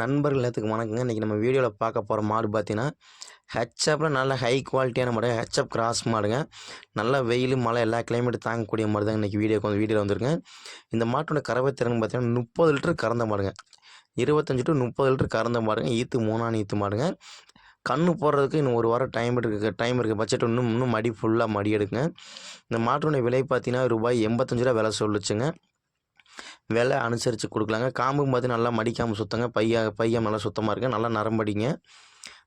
நண்பர்கள் நேற்றுக்கு வணக்கங்க. இன்றைக்கி நம்ம வீடியோவில் பார்க்க போகிற மாடு பார்த்தீங்கன்னா ஹெச்அப்பில் நல்ல ஹை குவாலிட்டியான மாடு ஹெச்அப் கிராஸ் மாடுங்க. நல்ல வெயில் மழை எல்லா கிளைமேட்டும் தாங்கக்கூடிய மாடு தான் இன்றைக்கி வீடியோ வந்து வீடியோவில் வந்துருங்க இந்த மாட்டோட கறவை திறன் பார்த்தீங்கன்னா முப்பது லிட்டர் கறந்த மாடுங்க. இருபத்தஞ்சி டு முப்பது லிட்டர் கறந்த மாடுங்க. ஈத்து மூணாம் ஈத்து மாடுங்க. கண்ணு போடுறதுக்கு இன்னும் ஒரு வாரம் டைம் இருக்குது டைம் இருக்குது பட்ஜெட் இன்னும் இன்னும் மடி ஃபுல்லாக மடி எடுக்குங்க. இந்த மாட்டோட விலை பார்த்தீங்கன்னா ரூபாய் எண்பத்தஞ்சு ரூபா விலை சொல்லுச்சுங்க. விலை அனுசரித்து கொடுக்கலாங்க. காம்பும் பார்த்து நல்லா மடிக்காமல் சுத்தங்க. பையா பையம் நல்லா சுத்தமாக இருக்குது நல்லா நரம்படிங்க.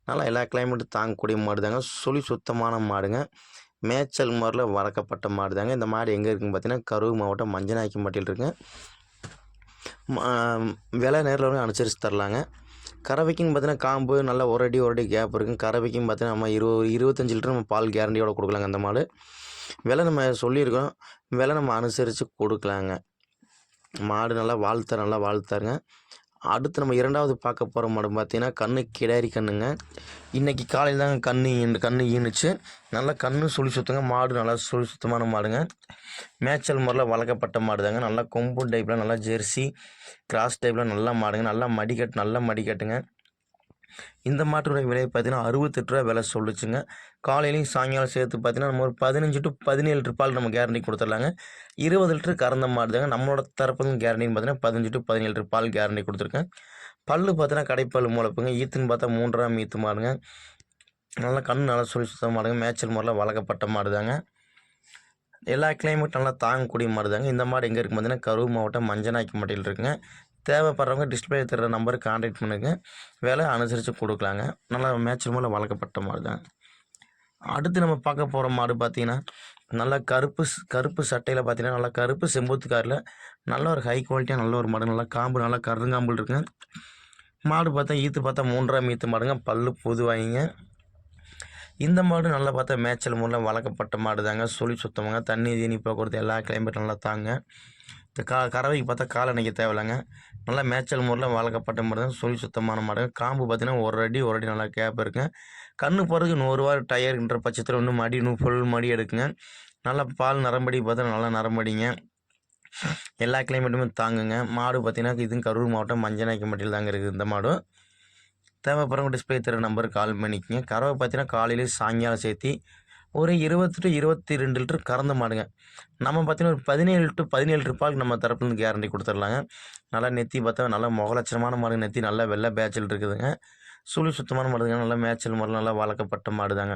நல்லா எல்லா கிளைமேட்டும் தாங்கக்கூடிய மாடு தாங்க சுழி சுத்தமான மாடுங்க. மேய்ச்சல் முறையில் வளர்க்கப்பட்ட மாடு தாங்க இந்த மாடு எங்கே இருக்குன்னு பார்த்தீங்கன்னா கரூர் மாவட்டம் மஞ்சநாய்க்கம்பட்டியில் இருக்குங்க. விலை நேரில் அனுசரித்து தரலாங்க. கறவைக்குன்னு பார்த்தீங்கன்னா காம்பு நல்லா ஒரு அடி ஒரு அடி கேப் இருக்குங்க. கறவைக்கும் பார்த்தீங்கன்னா நம்ம இருபது இருபத்தஞ்சி லிட்டர் நம்ம பால் கேரண்டியோட கொடுக்கலாங்க அந்த மாடு. விலை நம்ம சொல்லியிருக்கோம். விலை நம்ம அனுசரித்து கொடுக்கலாங்க. மாடு நல்லா வாழ்த்த நல்லா வாழ்த்தாருங்க அடுத்து நம்ம இரண்டாவது பார்க்க போகிற மாடு பார்த்தீங்கன்னா கண்ணு கிடாரி கண்ணுங்க. இன்றைக்கி காலையில் தாங்க கண்ணு ஈண்டு கண்ணு ஈனுச்சு நல்லா கண்ணு சுழி சுத்தங்க. மாடு நல்லா சுழி சுத்தமான மாடுங்க. மேய்ச்சல் முறையில் வளர்க்கப்பட்ட மாடு தாங்க நல்லா கொம்பு டைப்பில் நல்லா ஜெர்சி கிராஸ் டைப்பில் நல்லா மாடுங்க. நல்லா மடிக்கட்டு நல்லா மடிக்கட்டுங்க. இந்த மாட்டுடைய விலை பார்த்தீங்கன்னா அறுபத்தெட்டு ரூபா விலை சொல்லிச்சுங்க. காலையிலையும் சாயங்காலம் சேர்த்து பார்த்தீங்கன்னா நம்ம ஒரு பதினஞ்சு டு பதினேழு லிட்டர் நம்ம கேரண்டி கொடுத்துடலாங்க. இருபது லிட்டர் கறந்த மாடுதாங்க நம்மளோட தரப்புன்னு கேரண்டின்னு பார்த்தீங்கன்னா பதினஞ்சு டு பதினேழு லிட்டர் பால் கேரண்டி கொடுத்துருக்கேன். பல்லு பார்த்தீங்கன்னா கடைப்பல் முளைப்புங்க ஈத்துன்னு பார்த்தா மூன்றரை ஈத்து மாடுங்க. நல்லா கண் நல்லா சொல்லி சுத்தம் மாடுங்க. மேய்ச்சல் முறையில் வளர்க்கப்பட்ட மாடுதாங்க. எல்லா கிளைமேட் நல்லா தாங்கக்கூடிய மாடு தாங்க இந்த மாடு எங்கே இருக்குது பார்த்தீங்கன்னா? கரூர் மாவட்டம் மஞ்சனாக்கி மட்டையில் இருக்குங்க. தேவைப்படுறவங்க டிஸ்பிளே தர நம்பருக்கு கான்டாக்ட் பண்ணுங்க. விலை அனுசரித்து கொடுக்கலாங்க. நல்லா மேட்ச் மூலம் வளர்க்கப்பட்ட மாடு தான் அடுத்து நம்ம பார்க்க போகிற மாடு பார்த்தீங்கன்னா நல்லா கருப்பு கருப்பு சட்டையில் பார்த்தீங்கன்னா நல்லா கருப்பு செம்பூத்துக்காரில் நல்ல ஒரு ஹை குவாலிட்டியாக நல்ல ஒரு மாடு நல்லா காம்பு நல்லா கருங்காம்பு இருக்குங்க. மாடு பார்த்தா ஈத்து பார்த்தா மூன்றாம் ஈத்து மாடுங்க. பல்லு புது வாங்கிங்க. இந்த மாடு நல்லா பார்த்தா மேய்ச்சல் மூலம் வளர்க்கப்பட்ட மாடு தாங்க சுழி சுத்தமாங்க. தண்ணி தீனி போக்குவரத்து எல்லா கிளைமேட் நல்லா தாங்க. இந்த கா கறவைக்கு பார்த்தா காலை அணைக்க தேவையில்லைங்க. நல்லா மேய்ச்சல் முறையில் வளர்க்கப்பட்ட மாதிரி தான் சொல்லி சுத்தமான மாடு. காம்பு பார்த்தீங்கன்னா ஒரு அடி ஒரு அடி நல்லா கேப் இருக்குங்க கண்ணு போகிறதுக்கு நூறுரூவா டயருன்ற பட்சத்தில் இன்னும் மடி இன்னும் ஃபுல் மடி எடுக்குங்க. நல்லா பால் நரம்படி பார்த்தா நல்லா நரம்படிங்க. எல்லா கிளைமேட்டுமே தாங்குங்க. மாடு பார்த்தீங்கன்னா இது கரூர் மாவட்டம் மஞ்சநாய்க்கம்பட்டியில் தாங்க இருக்குது இந்த மாடு. தேவைப்படுறவங்க டிஸ்பிளே தர நம்பருக்கு கால் பண்ணிக்கங்க. கறவை பார்த்தீங்கன்னா காலையிலேயே சாயங்காலம் சேர்த்தி ஒரு இருபத்தி டு இருபத்தி ரெண்டு லிட்டர் கறந்த மாடுங்க. நம்ம பார்த்தீங்கன்னா ஒரு பதினேழு டு பதினேழு லிட்டர் நம்ம தரப்புலேருந்து கேரண்டி கொடுத்துடலாங்க நல்லா நெத்தி பார்த்தா நல்லா முகலட்சணமான மாடு நெத்தி நல்லா வெள்ளை பேச்சல் இருக்குதுங்க. சுழி சுத்தமான மாடுங்க. நல்லா மேய்ச்சல் மாடு நல்லா வளர்க்கப்பட்ட மாடு தாங்க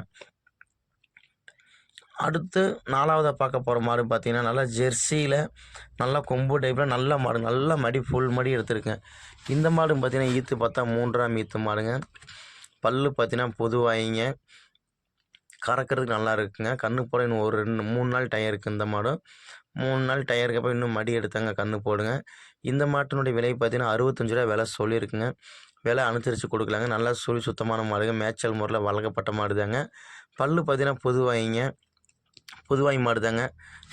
அடுத்து நாலாவதாக பார்க்க போகிற மாடு பார்த்திங்கன்னா நல்லா ஜெர்சியில் நல்லா கொம்பு டைப்பில் நல்ல மாடு நல்ல மடி ஃபுல் மடி எடுத்திருக்கேன் இந்த மாடு பார்த்தீங்கன்னா ஈத்து பார்த்தா மூன்றாம் ஈத்து மாடுங்க. பல்லு பார்த்தீங்கன்னா பொதுவாயிங்க. கறக்கிறதுக்கு நல்லா இருக்குங்க. கன்று போட இன்னும் ஒரு ரெண்டு மூணு நாள் டயர் இருக்குது இந்த மாடும். மூணு நாள் டயருக்கு அப்புறம் இன்னும் மடி எடுத்தாங்க கன்று போடுங்க. இந்த மாட்டினுடைய விலை பார்த்தீங்கன்னா அறுபத்தஞ்சு ரூபா விலை சொல்லியிருக்குங்க. விலை அனுசரித்து கொடுக்கலாங்க. நல்லா சுழி சுத்தமான மாடுங்க. மேய்ச்சல் முறையில் வளர்க்கப்பட்ட மாடு தாங்க பல் பார்த்தீங்கன்னா பொதுவாயிங்க. புதுவாய் மாடு தாங்க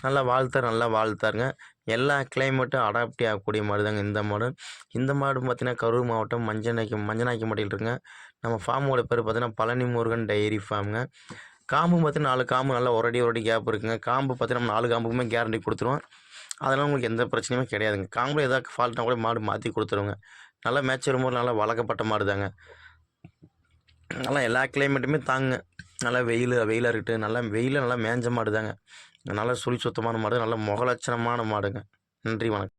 நல்லா வாழ்த்தார் நல்லா வாழ்த்தாருங்க. எல்லா கிளைமேட்டும் அடாப்டி ஆகக்கூடிய மாடு தாங்க இந்த மாடு. இந்த மாடு பார்த்திங்கன்னா கரூர் மாவட்டம் மஞ்சநாய்க்கு மஞ்சநாய்க்கு மாட்டில் இருக்குங்க நம்ம ஃபார்மோட பேர் பார்த்திங்கன்னா பழனி முருகன் டைரி ஃபார்முங்க காம்பு பார்த்து நாலு காம்பு நல்லா ஒரடி ஒரடி கேப் இருக்குங்க. காம்பு பார்த்து நம்ம நாலு காம்புக்குமே கேரண்டி கொடுத்துருவோம். அதெல்லாம் உங்களுக்கு எந்த பிரச்சனையுமே கிடையாதுங்க. காம்பில் ஏதாவது ஃபால்ட்னா கூட மாடு மாற்றி கொடுத்துருவோங்க நல்லா மேட்ச் வரும்போது நல்லா வளர்க்கப்பட்ட மாடு தாங்க நல்லா எல்லா கிளைமேட்டுமே தாங்க. நல்லா வெயில் வெயிலாக இருக்கட்டும் நல்லா வெயிலில் நல்லா மேஞ்ச மாடு தாங்க நல்லா சுழி சுத்தமான மாடு நல்லா முகலட்சணமான மாடுங்க. நன்றி வணக்கம்.